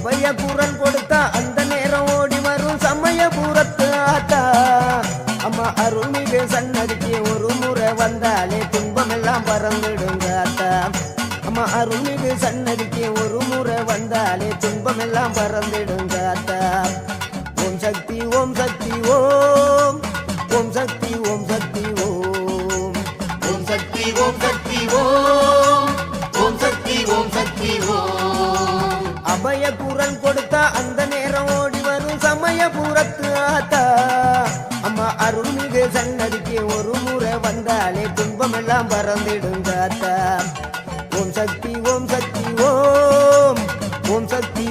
அபய குரல் கொடுத்தா அந்த நேரம் ஓடி வரும். சமயபுரத்து ஆத்தா. அம்மா அருள்மிகு சன்னதிக்கு ஒரு முறை வந்தாலே துன்பமெல்லாம் பறந்துடுங்க ஆத்தா அம்மா அருள்மிகு சன்னதிக்கு ஒரு முறை வந்தாலே துன்பமெல்லாம் பறந்துடுங்க ஆத்தா ஓம் சக்தி ஓம் சக்தி ஓம். ஓம் சக்தி ஓம் சக்தி ஓம். ஓம் சக்தி ஓம் சக்தி ஓம். அபய குரல் கொடுத்தா அந்த நேரம் ஓடி வரும் சமயபுரத்து ஆத்தா. அம்மா அருள்மிகு சன்னதிக்கு ஒரு முறை வந்தாலே துன்பமெல்லாம் பறந்துடுங்க ஆத்தா ஓம் சக்தி ஓம் சக்தி ஓம். ஓம் சக்தி